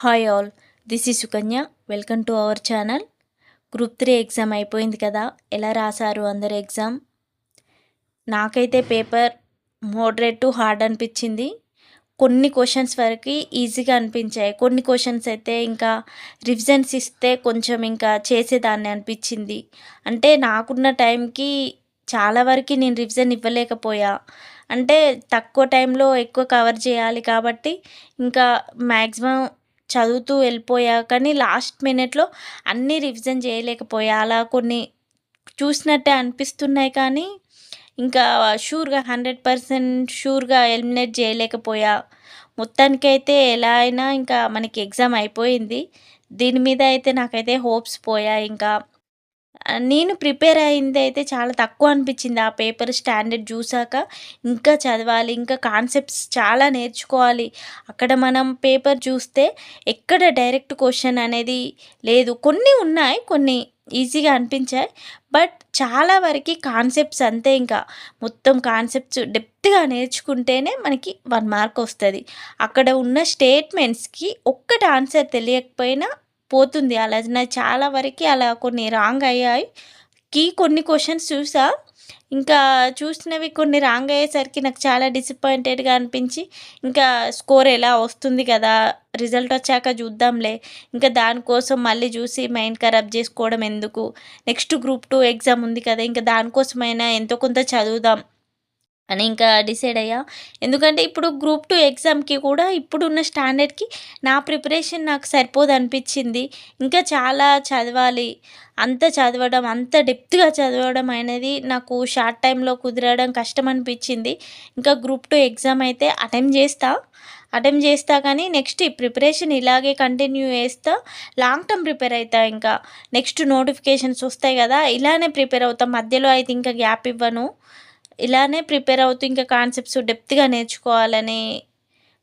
Hi all this is Sukanya welcome to our channel group three exam అయిపోయింది కదా. ఎలా రాశారు అందరు ఎగ్జామ్ నాకైతే పేపర్ మోడరేట్ టు హార్డ్ అనిపించింది. కొన్ని క్వశ్చన్స్ వరకు ఈజీగా అనిపించాయి. కొన్ని క్వశ్చన్స్ అయితే ఇంకా రివిజన్స్ ఇస్తే కొంచెం ఇంకా చేసేదాన్ని అనిపించింది. అంటే నాకున్న టైంకి చాలా వరకు నేను రివిజన్ ఇవ్వలేకపోయా. అంటే తక్కువ టైంలో ఎక్కువ కవర్ చేయాలి కాబట్టి ఇంకా మ్యాక్సిమం చదువుతూ వెళ్ళిపోయా. కానీ లాస్ట్ మినిట్లో అన్నీ రివిజన్ చేయలేకపోయా. అలా కొన్ని చూసినట్టే అనిపిస్తున్నాయి కానీ ఇంకా షూర్గా హండ్రెడ్ పర్సెంట్ షూర్గా ఎలిమినేట్ చేయలేకపోయా. మొత్తానికైతే ఎలా అయినా ఇంకా మనకి ఎగ్జామ్ అయిపోయింది. దీని మీద అయితే నాకైతే హోప్స్ పోయా ఇంకా. నేను ప్రిపేర్ అయింది అయితే చాలా తక్కువ అనిపించింది. ఆ పేపర్ స్టాండర్డ్ చూసాక ఇంకా చదవాలి ఇంకా కాన్సెప్ట్స్ చాలా నేర్చుకోవాలి. అక్కడ మనం పేపర్ చూస్తే ఎక్కడ డైరెక్ట్ క్వశ్చన్ అనేది లేదు. కొన్ని ఉన్నాయి కొన్ని ఈజీగా అనిపించాయి. బట్ చాలా వరకు కాన్సెప్ట్స్ అంతే ఇంకా. మొత్తం కాన్సెప్ట్స్ డెప్త్గా నేర్చుకుంటేనే మనకి వన్ మార్క్ వస్తుంది. అక్కడ ఉన్న స్టేట్మెంట్స్కి ఒక్కటి ఆన్సర్ తెలియకపోయినా పోతుంది. అలా నా చాలా వరకు అలా కొన్ని రాంగ్ అయ్యాయి. కీ కొన్ని క్వశ్చన్స్ చూసా. ఇంకా చూసినవి కొన్ని రాంగ్ అయ్యేసరికి నాకు చాలా డిసప్పాయింటెడ్గా అనిపించి ఇంకా స్కోర్ ఎలా వస్తుంది కదా రిజల్ట్ వచ్చాక చూద్దాంలే. ఇంకా దానికోసం మళ్ళీ చూసి మైండ్ ఖరాబ్ చేసుకోవడం ఎందుకు? నెక్స్ట్ గ్రూప్ టూ ఎగ్జామ్ ఉంది కదా ఇంకా దానికోసమైనా ఎంతో కొంత చదువుదాం. అని ఇంకా డిసైడ్ అయ్యా. ఎందుకంటే ఇప్పుడు గ్రూప్ టూ ఎగ్జామ్కి కూడా ఇప్పుడున్న స్టాండర్డ్కి నా ప్రిపరేషన్ నాకు సరిపోదు అనిపించింది. ఇంకా చాలా చదవాలి. అంత చదవడం అంత డెప్త్గా చదవడం అనేది నాకు షార్ట్ టైంలో కుదరడం కష్టం అనిపించింది. ఇంకా గ్రూప్ టూ ఎగ్జామ్ అయితే అటెంప్ట్ చేస్తా. అటెంప్ట్ చేస్తా కానీ నెక్స్ట్ ఈ ప్రిపరేషన్ ఇలాగే కంటిన్యూ చేస్తా. లాంగ్ టర్మ్ ప్రిపేర్ అవుతా ఇంకా. నెక్స్ట్ నోటిఫికేషన్స్ వస్తాయి కదా ఇలానే ప్రిపేర్ అవుతాం. మధ్యలో అయితే ఇంకా గ్యాప్ ఇవ్వను. ఇలానే ప్రిపేర్ అవుతూ ఇంకా కాన్సెప్ట్స్ డెప్త్గా నేర్చుకోవాలని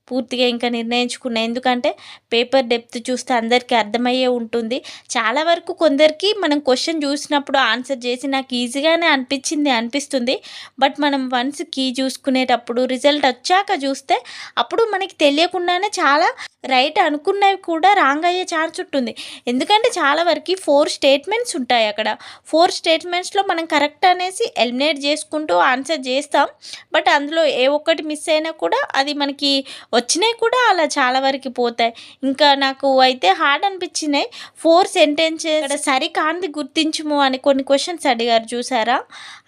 పూర్తిగా ఇంకా నిర్ణయించుకున్నా. ఎందుకంటే పేపర్ డెప్త్ చూస్తే అందరికీ అర్థమయ్యే ఉంటుంది. చాలా వరకు కొందరికి మనం క్వశ్చన్ చూసినప్పుడు ఆన్సర్ చేసి నాకు ఈజీగానే అనిపించింది అనిపిస్తుంది. బట్ మనం వన్స్ కీ చూసుకునేటప్పుడు రిజల్ట్ వచ్చాక చూస్తే అప్పుడు మనకి తెలియకుండానే చాలా రైట్ అనుకున్నవి కూడా రాంగ్ అయ్యే ఛాన్స్ ఉంటుంది. ఎందుకంటే చాలా వరకు ఫోర్ స్టేట్మెంట్స్ ఉంటాయి అక్కడ. ఫోర్ స్టేట్మెంట్స్లో మనం కరెక్ట్ అనేసి ఎలిమినేట్ చేసుకుంటూ ఆన్సర్ చేస్తాం. బట్ అందులో ఏ ఒక్కటి మిస్ అయినా కూడా అది మనకి వచ్చినాయి కూడా అలా చాలా వరకు పోతాయి. ఇంకా నాకు అయితే హార్డ్ అనిపించినాయి. ఫోర్ సెంటెన్సెస్ సరి కాంది గుర్తించుము అని కొన్ని క్వశ్చన్స్ అడిగారు చూసారా?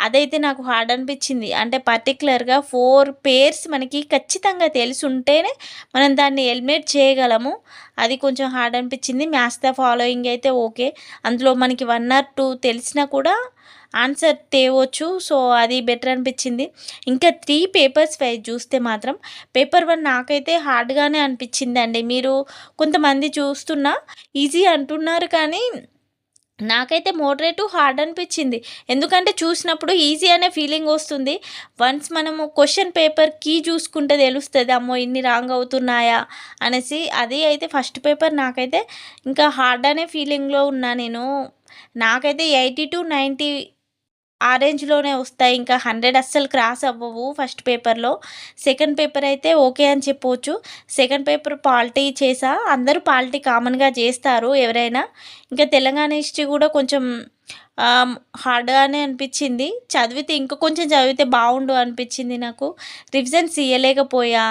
అదైతే నాకు హార్డ్ అనిపించింది. అంటే పర్టికులర్గా ఫోర్ పేర్స్ మనకి ఖచ్చితంగా తెలిసి ఉంటేనే మనం దాన్ని ఎలిమినేట్ చేయగలము. అది కొంచెం హార్డ్ అనిపించింది. మ్యాథ్స్ ద ఫాలోయింగ్ అయితే ఓకే అందులో మనకి వన్ ఆర్ టూ తెలిసినా కూడా ఆన్సర్ తేవచ్చు. సో అది బెటర్ అనిపించింది. ఇంకా త్రీ పేపర్స్ వైజ్ చూస్తే మాత్రం పేపర్ వన్ నాకైతే హార్డ్గానే అనిపించింది అండి మీరు కొంతమంది చూస్తున్నా ఈజీ అంటున్నారు కానీ నాకైతే మోడరేటు హార్డ్ అనిపించింది. ఎందుకంటే చూసినప్పుడు ఈజీ అనే ఫీలింగ్ వస్తుంది. వన్స్ మనము క్వశ్చన్ పేపర్ కీ చూసుకుంటే తెలుస్తుంది అమ్మో ఇన్ని రాంగ్ అవుతున్నాయా అనేసి. అది అయితే ఫస్ట్ పేపర్ నాకైతే ఇంకా హార్డ్ అనే ఫీలింగ్లో ఉన్నా నేను. నాకైతే ఎయిటీ టు నైంటీ ఆ రేంజ్లోనే వస్తాయి. ఇంకా హండ్రెడ్ అస్సలు క్రాస్ అవ్వవు ఫస్ట్ పేపర్లో. సెకండ్ పేపర్ అయితే ఓకే అని చెప్పవచ్చు సెకండ్ పేపర్ పాలిటీ చేసా. అందరూ పాలిటీ కామన్గా చేస్తారు ఎవరైనా. ఇంకా తెలంగాణ హిస్టరీ కూడా కొంచెం హార్డ్గానే అనిపించింది. చదివితే ఇంకా కొంచెం చదివితే బాగుండు అనిపించింది నాకు. రివిజన్స్ ఇవ్వలేకపోయా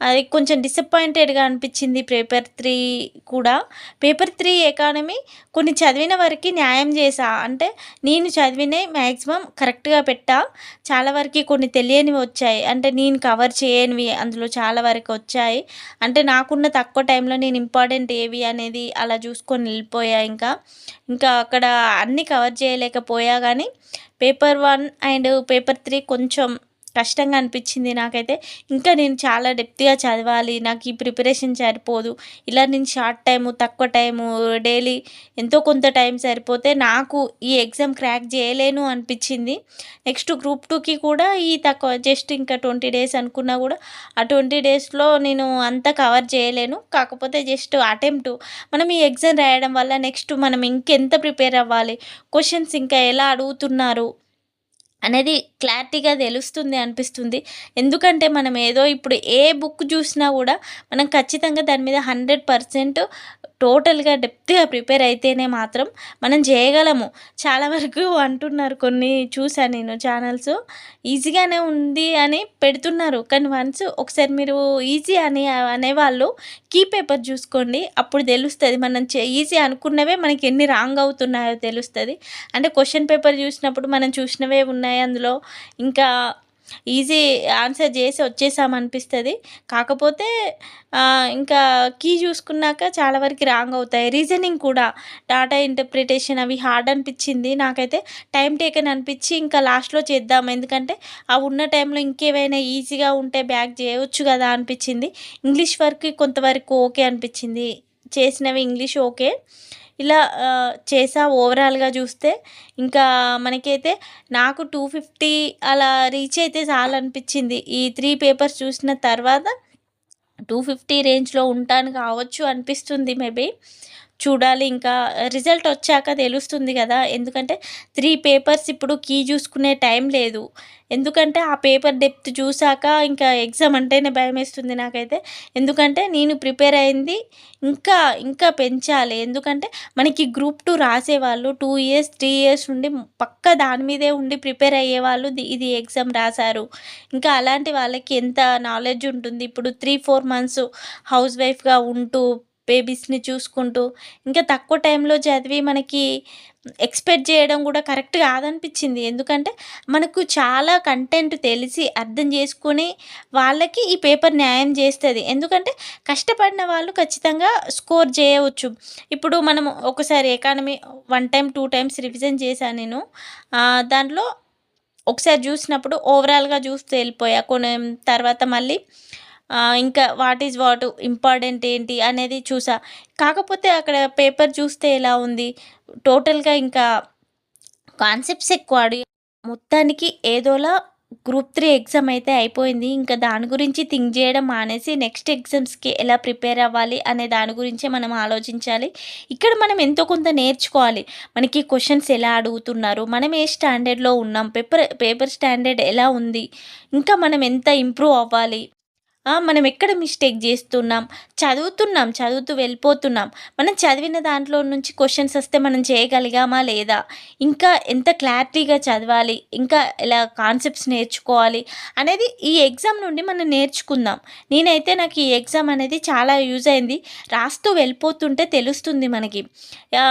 అది కొంచెం డిసప్పాయింటెడ్గా అనిపించింది పేపర్ త్రీ కూడా. పేపర్ త్రీ ఎకానమీ కొన్ని చదివిన వరకు న్యాయం చేసా అంటే నేను చదివినే మ్యాక్సిమం కరెక్ట్గా పెట్టా. చాలా వరకు కొన్ని తెలియనివి వచ్చాయి. అంటే నేను కవర్ చేయనివి అందులో చాలా వరకు వచ్చాయి. అంటే నాకున్న తక్కువ టైంలో నేను ఇంపార్టెంట్ ఏవి అనేది అలా చూసుకొని వెళ్ళిపోయా ఇంకా. ఇంకా అక్కడ అన్నీ కవర్ చేయలేకపోయా కానీ paper one and paper three కొంచెం కష్టంగా అనిపించింది నాకైతే. ఇంకా నేను చాలా డెప్త్గా చదవాలి నాకు ఈ ప్రిపరేషన్ సరిపోదు. ఇలా నేను షార్ట్ టైము తక్కువ టైము డైలీ ఎంతో కొంత టైం సరిపోతే నాకు ఈ ఎగ్జామ్ క్రాక్ చేయలేను అనిపించింది. నెక్స్ట్ గ్రూప్ టూకి కూడా ఈ తక్కువ జస్ట్ ఇంకా ట్వంటీ డేస్ అనుకున్నా కూడా ఆ ట్వంటీ డేస్లో నేను అంతా కవర్ చేయలేను. కాకపోతే జస్ట్ అటెంప్ట్ మనం ఈ ఎగ్జామ్ రాయడం వల్ల నెక్స్ట్ మనం ఇంకెంత ప్రిపేర్ అవ్వాలి? క్వశ్చన్స్ ఇంకా ఎలా అడుగుతున్నారు? అనేది క్లారిటీగా తెలుస్తుంది అనిపిస్తుంది. ఎందుకంటే మనం ఏదో ఇప్పుడు ఏ బుక్ చూసినా కూడా మనం ఖచ్చితంగా దాని మీద హండ్రెడ్ పర్సెంట్ టోటల్గా డెప్త్గా ప్రిపేర్ అయితేనే మాత్రం మనం చేయగలము. చాలా వరకు అంటున్నారు కొన్ని చూసాను నేను ఛానల్స్. ఈజీగానే ఉంది అని పెడుతున్నారు. కానీ వన్స్ ఒకసారి మీరు ఈజీ అని అనేవాళ్ళు కీ పేపర్ చూసుకోండి అప్పుడు తెలుస్తుంది. మనం ఈజీ అనుకున్నవే మనకి ఎన్ని రాంగ్ అవుతున్నాయో తెలుస్తుంది. అంటే క్వశ్చన్ పేపర్ చూసినప్పుడు మనం చూసినవే ఉన్నాయి అందులో. ఇంకా ఈజీ ఆన్సర్ చేసి వచ్చేసామనిపిస్తుంది. కాకపోతే ఇంకా కీ చూసుకున్నాక చాలా వరకు రాంగ్ అవుతాయి. రీజనింగ్ కూడా డాటా ఇంటర్ప్రిటేషన్ అవి హార్డ్ అనిపించింది. నాకైతే టైం టేకన్ అనిపించి ఇంకా లాస్ట్లో చేద్దాం. ఎందుకంటే ఆ ఉన్న టైంలో ఇంకేమైనా ఈజీగా ఉంటే బ్యాక్ చేయవచ్చు కదా అనిపించింది. ఇంగ్లీష్ వర్క్ కొంతవరకు ఓకే అనిపించింది. చేసినవి ఇంగ్లీష్ ఓకే. ఇలా చేసా ఓవరాల్గా చూస్తే ఇంకా మనకైతే నాకు టూ ఫిఫ్టీ అలా రీచ్ అయితే చాలనిపించింది ఈ త్రీ పేపర్స్ చూసిన తర్వాత టూ ఫిఫ్టీ రేంజ్లో ఉంటాను కావచ్చు అనిపిస్తుంది మేబీ. చూడాలి. ఇంకా రిజల్ట్ వచ్చాక తెలుస్తుంది కదా. ఎందుకంటే త్రీ పేపర్స్ ఇప్పుడు కీ చూసుకునే టైం లేదు. ఎందుకంటే ఆ పేపర్ డెప్త్ చూసాక ఇంకా ఎగ్జామ్ అంటేనే భయం వేస్తుంది నాకైతే. ఎందుకంటే నేను ప్రిపేర్ అయింది. ఇంకా ఇంకా పెంచాలి. ఎందుకంటే మనకి గ్రూప్ టూ రాసేవాళ్ళు టూ ఇయర్స్ త్రీ ఇయర్స్ నుండి పక్క దాని మీదే ఉండి ప్రిపేర్ అయ్యేవాళ్ళు ఇది ఎగ్జామ్ రాశారు. ఇంకా అలాంటి వాళ్ళకి ఎంత నాలెడ్జ్ ఉంటుంది. ఇప్పుడు త్రీ ఫోర్ మంత్స్ హౌస్ వైఫ్గా ఉంటూ బేబీస్ని చూసుకుంటూ ఇంకా తక్కువ టైంలో చదివి మనకి ఎక్స్పెక్ట్ చేయడం కూడా కరెక్ట్ కాదనిపించింది. ఎందుకంటే మనకు చాలా కంటెంట్ తెలిసి అర్థం చేసుకొని వాళ్ళకి ఈ పేపర్ న్యాయం చేస్తుంది. ఎందుకంటే కష్టపడిన వాళ్ళు ఖచ్చితంగా స్కోర్ చేయవచ్చు. ఇప్పుడు మనం ఒకసారి economy one time two times revision చేశాను నేను. దాంట్లో ఒకసారి చూసినప్పుడు ఓవరాల్గా చూస్తూ వెళ్ళిపోయా. కొన్ని తర్వాత మళ్ళీ ఇంకా వాట్ ఈజ్ వాట్ ఇంపార్టెంట్ ఏంటి అనేది చూసా. కాకపోతే అక్కడ పేపర్ చూస్తే ఎలా ఉంది? టోటల్గా ఇంకా కాన్సెప్ట్స్ ఎక్కువ అడిగి మొత్తానికి ఏదోలా గ్రూప్ త్రీ ఎగ్జామ్ అయితే అయిపోయింది. ఇంకా దాని గురించి థింక్ చేయడం మానేసి నెక్స్ట్ ఎగ్జామ్స్కి ఎలా ప్రిపేర్ అవ్వాలి అనే దాని గురించే మనం ఆలోచించాలి. ఇక్కడ మనం ఎంతో కొంత నేర్చుకోవాలి. మనకి క్వశ్చన్స్ ఎలా అడుగుతున్నారు? మనం ఏ స్టాండర్డ్లో ఉన్నాం? పేపర్ పేపర్ స్టాండర్డ్ ఎలా ఉంది? ఇంకా మనం ఎంత ఇంప్రూవ్ అవ్వాలి? మనం ఎక్కడ మిస్టేక్ చేస్తున్నాం? చదువుతున్నాం చదువుతూ వెళ్ళిపోతున్నాం. మనం చదివిన దాంట్లో నుంచి క్వశ్చన్స్ వస్తే మనం చేయగలిగామా లేదా? ఇంకా ఎంత క్లారిటీగా చదవాలి? ఇంకా ఎలా కాన్సెప్ట్స్ నేర్చుకోవాలి? అనేది ఈ ఎగ్జామ్ నుండి మనం నేర్చుకుందాం. నేనైతే నాకు ఈ ఎగ్జామ్ అనేది చాలా యూజ్ అయింది. రాస్తూ వెళ్ళిపోతుంటే తెలుస్తుంది మనకి.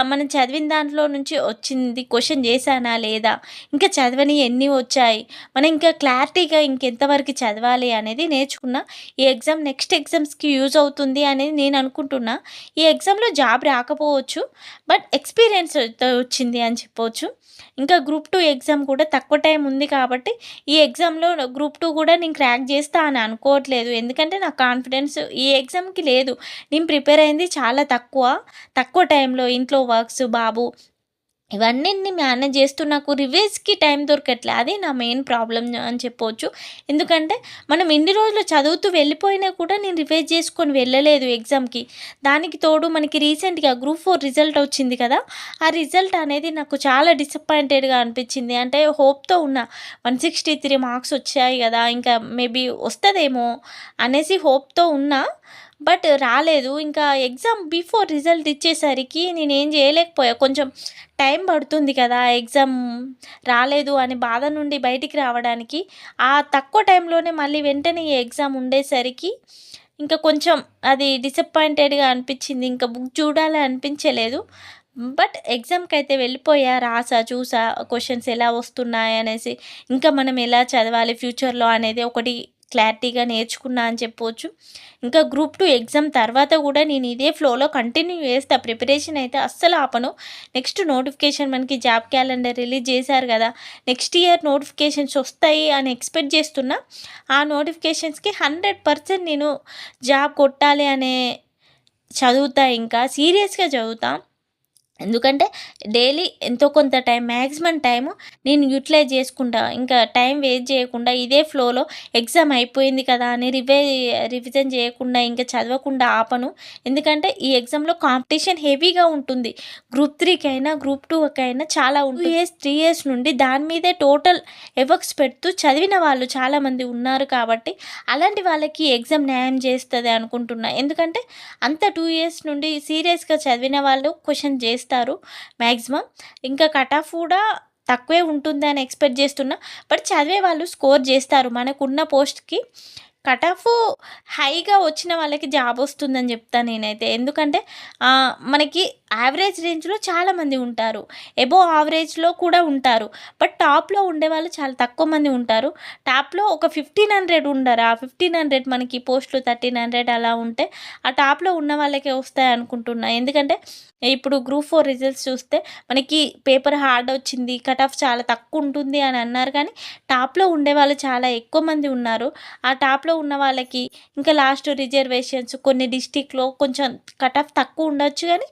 మనం చదివిన దాంట్లో నుంచి వచ్చింది క్వశ్చన్ చేశానా లేదా? ఇంకా చదవని ఎన్ని వచ్చాయి? మనం ఇంకా క్లారిటీగా ఇంకెంతవరకు చదవాలి అనేది నేర్చుకున్నా ఈ ఎగ్జామ్ నెక్స్ట్ ఎగ్జామ్స్కి యూజ్ అవుతుంది అనేది నేను అనుకుంటున్నా. ఈ ఎగ్జామ్లో జాబ్ రాకపోవచ్చు బట్ ఎక్స్పీరియన్స్ వచ్చింది అని చెప్పవచ్చు ఇంకా గ్రూప్ టూ ఎగ్జామ్ కూడా తక్కువ టైం ఉంది కాబట్టి ఈ ఎగ్జామ్లో గ్రూప్ టూ కూడా నేను క్రాక్ చేస్తా అని అనుకోవట్లేదు. ఎందుకంటే నా కాన్ఫిడెన్స్ ఈ ఎగ్జామ్కి లేదు. నేను ప్రిపేర్ అయింది చాలా తక్కువ తక్కువ టైంలో ఇంట్లో వర్క్స్ బాబు ఇవన్నీ మేనేజ్ చేస్తూ నాకు రివైజ్కి టైం దొరకట్లే. అది నా మెయిన్ ప్రాబ్లం అని చెప్పవచ్చు ఎందుకంటే మనం ఇన్ని రోజులు చదువుతూ వెళ్ళిపోయినా కూడా నేను రివైజ్ చేసుకొని వెళ్ళలేదు ఎగ్జామ్కి దానికి తోడు మనకి రీసెంట్గా గ్రూప్ ఫోర్ రిజల్ట్ వచ్చింది కదా. ఆ రిజల్ట్ అనేది నాకు చాలా డిసప్పాయింటెడ్గా అనిపించింది. అంటే హోప్తో ఉన్న వన్ సిక్స్టీ త్రీ మార్క్స్ వచ్చాయి కదా. ఇంకా మేబీ వస్తుందేమో అనేసి హోప్తో ఉన్నా బట్ రాలేదు. ఇంకా ఎగ్జామ్ బిఫోర్ రిజల్ట్ ఇచ్చేసరికి నేనేం చేయలేకపోయా. కొంచెం టైం పడుతుంది కదా ఎగ్జామ్ రాలేదు అని బాధ నుండి బయటికి రావడానికి. ఆ తక్కువ టైంలోనే మళ్ళీ వెంటనే ఈ ఎగ్జామ్ ఉండేసరికి ఇంకా కొంచెం అది డిసప్పాయింటెడ్గా అనిపించింది. ఇంకా బుక్ చూడాలి అనిపించలేదు. బట్ ఎగ్జామ్కి అయితే వెళ్ళిపోయా రాసా చూసా క్వశ్చన్స్ ఎలా వస్తున్నాయి అనేసి ఇంకా మనం ఎలా చదవాలి ఫ్యూచర్లో అనేది ఒకటి క్లారిటీగా నేర్చుకున్నా అని చెప్పవచ్చు ఇంకా గ్రూప్ టూ ఎగ్జామ్ తర్వాత కూడా నేను ఇదే ఫ్లోలో కంటిన్యూ చేస్తా. ప్రిపరేషన్ అయితే అస్సలు ఆపను. నెక్స్ట్ నోటిఫికేషన్ మనకి జాబ్ క్యాలెండర్ రిలీజ్ చేశారు కదా నెక్స్ట్ ఇయర్ నోటిఫికేషన్స్ వస్తాయి అని ఎక్స్పెక్ట్ చేస్తున్నా. ఆ నోటిఫికేషన్స్కి హండ్రెడ్ పర్సెంట్ నేను జాబ్ కొట్టాలి అనే చదువుతా ఇంకా సీరియస్గా చదువుతా. ఎందుకంటే డైలీ ఎంతో కొంత టైం మ్యాక్సిమం టైము నేను యూటిలైజ్ చేసుకుంటా. ఇంకా టైం వేస్ట్ చేయకుండా ఇదే ఫ్లోలో ఎగ్జామ్ అయిపోయింది కదా అని రివై రివిజన్ చేయకుండా ఇంకా చదవకుండా ఆపను. ఎందుకంటే ఈ ఎగ్జామ్లో కాంపిటీషన్ హెవీగా ఉంటుంది. గ్రూప్ త్రీకి అయినా గ్రూప్ టూకి అయినా చాలా టూ ఇయర్స్ త్రీ ఇయర్స్ నుండి దాని మీదే టోటల్ ఎఫర్ట్స్ పెడుతూ చదివిన వాళ్ళు చాలామంది ఉన్నారు కాబట్టి అలాంటి వాళ్ళకి ఎగ్జామ్ న్యాయం చేస్తుంది అనుకుంటున్నా. ఎందుకంటే అంత టూ ఇయర్స్ నుండి సీరియస్గా చదివిన వాళ్ళు క్వశ్చన్ చేస్తారు మ్యాక్సిమం ఇంకా కట్ ఆఫ్ కూడా తక్కువే ఉంటుంది అని ఎక్స్పెక్ట్ చేస్తున్నా. బట్ చదివే వాళ్ళు స్కోర్ చేస్తారు. మనకున్న పోస్ట్కి కట్ ఆఫ్ హైగా వచ్చిన వాళ్ళకి జాబ్ వస్తుందని చెప్తాను నేనైతే. ఎందుకంటే మనకి యావరేజ్ రేంజ్లో చాలామంది ఉంటారు. ఎబో యావరేజ్లో కూడా ఉంటారు. బట్ టాప్లో ఉండే వాళ్ళు చాలా తక్కువ మంది ఉంటారు. టాప్లో ఒక ఫిఫ్టీన్ హండ్రెడ్ ఉండరు? ఆ ఫిఫ్టీన్ హండ్రెడ్ మనకి పోస్టులు థర్టీన్ హండ్రెడ్ అలా ఉంటే ఆ టాప్లో ఉన్న వాళ్ళకే వస్తాయి అనుకుంటున్నా. ఎందుకంటే ఇప్పుడు గ్రూప్ ఫోర్ రిజల్ట్స్ చూస్తే మనకి పేపర్ హార్డ్ వచ్చింది కట్ ఆఫ్ చాలా తక్కువ ఉంటుంది అని అన్నారు కానీ టాప్లో ఉండే వాళ్ళు చాలా ఎక్కువ మంది ఉన్నారు. ఆ టాప్లో ఉన్న వాళ్ళకి ఇంకా లాస్ట్ రిజర్వేషన్స్ కొన్ని డిస్టిక్లో కొంచెం కట్ ఆఫ్ తక్కువ ఉండొచ్చు కానీ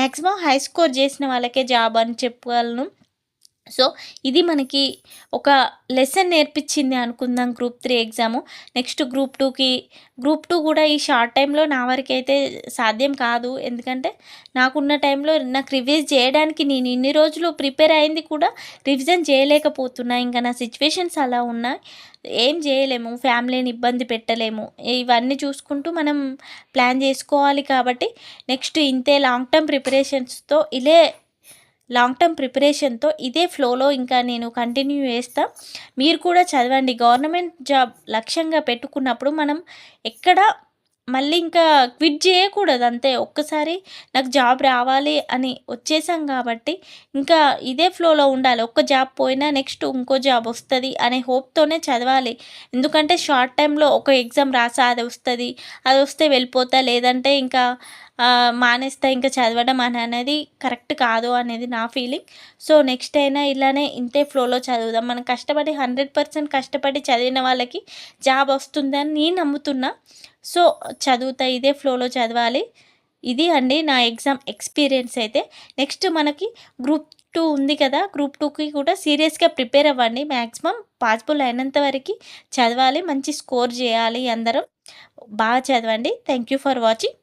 మ్యాక్సిమం హై స్కోర్ చేసిన వాళ్ళకే జాబ్ అని చెప్పగలను. సో ఇది మనకి ఒక లెసన్ నేర్పించింది అనుకుందాం group three exam. Next group టూకి గ్రూప్ టూ కూడా ఈ షార్ట్ టైంలో నా వరకు అయితే సాధ్యం కాదు. ఎందుకంటే నాకున్న టైంలో నాకు రివైజ్ చేయడానికి నేను ఇన్ని రోజులు ప్రిపేర్ అయింది కూడా రివిజన్ చేయలేకపోతున్నా. ఇంకా నా సిచ్యువేషన్స్ అలా ఉన్నాయి. ఏం చేయలేము. ఫ్యామిలీని ఇబ్బంది పెట్టలేము. ఇవన్నీ చూసుకుంటూ మనం ప్లాన్ చేసుకోవాలి కాబట్టి నెక్స్ట్ ఇంతే లాంగ్ టర్మ్ ప్రిపరేషన్స్తో ఇలే లాంగ్ టర్మ్ ప్రిపరేషన్తో ఇదే ఫ్లోలో ఇంకా నేను కంటిన్యూ చేస్తా. మీరు కూడా చదవండి. గవర్నమెంట్ జాబ్ లక్ష్యంగా పెట్టుకున్నప్పుడు మనం ఎక్కడ మళ్ళీ ఇంకా క్విట్ చేయకూడదు అంతే. ఒక్కసారి నాకు జాబ్ రావాలి అని వచ్చేసాం కాబట్టి ఇంకా ఇదే ఫ్లోలో ఉండాలి. ఒక్క జాబ్ పోయినా నెక్స్ట్ ఇంకో జాబ్ వస్తుంది అనే హోప్తోనే చదవాలి. ఎందుకంటే షార్ట్ టైంలో ఒక ఎగ్జామ్ రాసా అది వస్తుంది అది వస్తే వెళ్ళిపోతా. లేదంటే ఇంకా మానేస్తా ఇంకా చదవడం అని అనేది కరెక్ట్ కాదు అనేది నా ఫీలింగ్ సో నెక్స్ట్ అయినా ఇలానే ఇంతే ఫ్లోలో చదువుదాం. మనం కష్టపడి హండ్రెడ్ పర్సెంట్ కష్టపడి చదివిన వాళ్ళకి జాబ్ వస్తుందని నేను నమ్ముతున్నా. సో చదువుతా ఇదే ఫ్లోలో చదవాలి. ఇది అండి నా ఎగ్జామ్ ఎక్స్పీరియన్స్ అయితే. నెక్స్ట్ మనకి గ్రూప్ టూ ఉంది కదా గ్రూప్ టూకి కూడా సీరియస్గా ప్రిపేర్ అవ్వండి. మ్యాక్సిమం పాసిబుల్ అయినంత వరకు చదవాలి మంచి స్కోర్ చేయాలి అందరం. బాగా చదవండి. Thank you for watching.